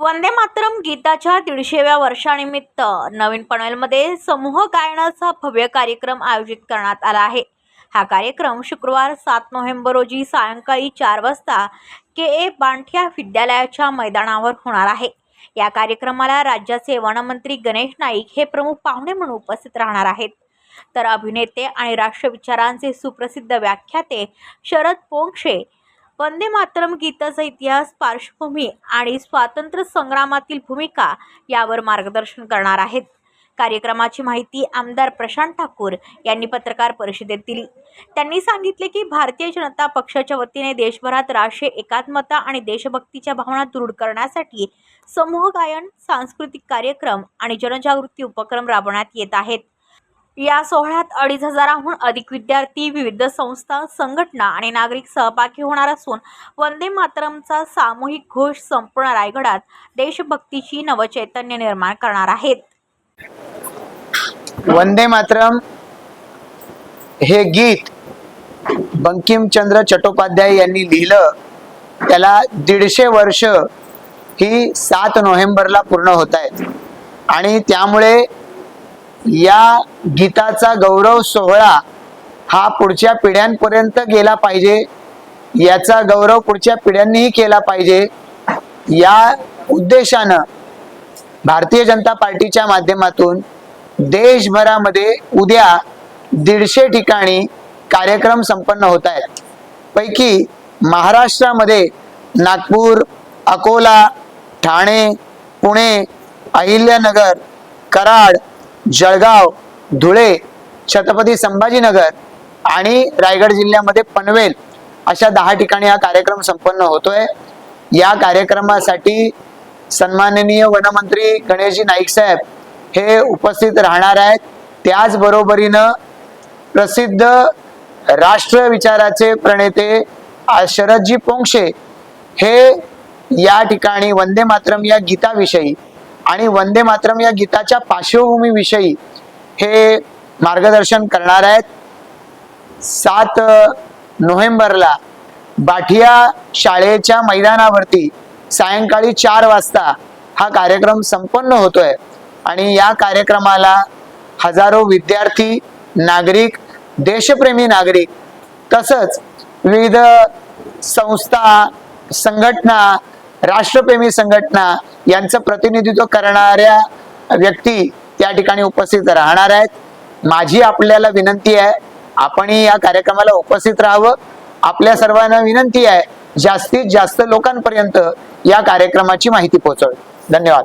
वंदे मातरम गीताच्या दीडशेव्या वर्षानिमित्त नवीन पनवेलमध्ये समूह गायनाचा भव्य कार्यक्रम आयोजित करण्यात आला आहे. हा कार्यक्रम शुक्रवार सात नोव्हेंबर रोजी सायंकाळी चार वाजता के ए बांठिया विद्यालयाच्या मैदानावर होणार आहे. या कार्यक्रमाला राज्याचे वनमंत्री गणेश नाईक हे प्रमुख पाहुणे म्हणून उपस्थित राहणार आहेत. तर अभिनेते आणि राष्ट्रविचारांचे सुप्रसिद्ध व्याख्याते शरद पोंक्षे वंदे मातरम गीताचा इतिहास पार्श्वभूमी आणि स्वातंत्र्य संग्रामातील भूमिका यावर मार्गदर्शन करणार आहेत. कार्यक्रमाची माहिती आमदार प्रशांत ठाकूर यांनी पत्रकार परिषदेत दिली. त्यांनी सांगितले की भारतीय जनता पक्षाच्या वतीने देशभरात राष्ट्रीय एकात्मता आणि देशभक्तीच्या भावना दृढ करण्यासाठी समूह गायन सांस्कृतिक कार्यक्रम आणि जनजागृती उपक्रम राबवण्यात येत आहेत. या सोहळ्यात अडीच हजाराहून अधिक विद्यार्थी विविध संस्था संघटना आणि नागरिक सहभागी होणार असून वंदे मातरमचा सामूहिक घोष संपूर्ण रायगडात देशभक्तीची नवचैतन्य निर्माण करणार आहेत. वंदे मातरम. हे गीत बंकिमचंद्र चट्टोपाध्याय यांनी लिहिलं. त्याला दीडशे वर्ष ही सात नोव्हेंबरला पूर्ण होत आहेत. आणि त्यामुळे या गीताचा गौरव सोहळा हा पुढच्या पिढ्यांपर्यंत गेला पाहिजे. याचा गौरव पुढच्या पिढ्यांनीही केला पाहिजे. या उद्देशानं भारतीय जनता पार्टीच्या माध्यमातून देशभरामध्ये उद्या दीडशे ठिकाणी कार्यक्रम संपन्न होत आहेत. पैकी महाराष्ट्रामध्ये नागपूर अकोला ठाणे पुणे अहिल्यानगर कराड जळगाव धुळे छत्रपती संभाजीनगर आणि रायगड जिल्ह्यामध्ये पनवेल अशा दहा ठिकाणी हा कार्यक्रम संपन्न होतोय. या कार्यक्रमासाठी सन्माननीय वनमंत्री गणेशजी नाईक साहेब हे उपस्थित राहणार आहेत. त्याचबरोबरीनं प्रसिद्ध राष्ट्र विचाराचे प्रणेते शरदजी पोंक्षे हे या ठिकाणी वंदे मातरम या गीताविषयी आणि वंदे मातरम या गीताच्या पार्श्वभूमीविषयी हे मार्गदर्शन करणार आहेत. सात नोव्हेंबरला बाठिया शाळेच्या मैदानावरती सायंकाळी चार वाजता हा कार्यक्रम संपन्न होतोय. आणि या कार्यक्रमाला हजारो विद्यार्थी नागरिक देशप्रेमी नागरिक तसंच विविध संस्था संघटना राष्ट्रप्रेमी संघटना यांचं प्रतिनिधित्व करणाऱ्या व्यक्ती त्या ठिकाणी उपस्थित राहणार आहेत. माझी आपल्याला विनंती आहे आपणही या कार्यक्रमाला उपस्थित राहावं. आपल्या सर्वांना विनंती आहे जास्तीत जास्त लोकांपर्यंत या कार्यक्रमाची माहिती पोहोचवली धन्यवाद.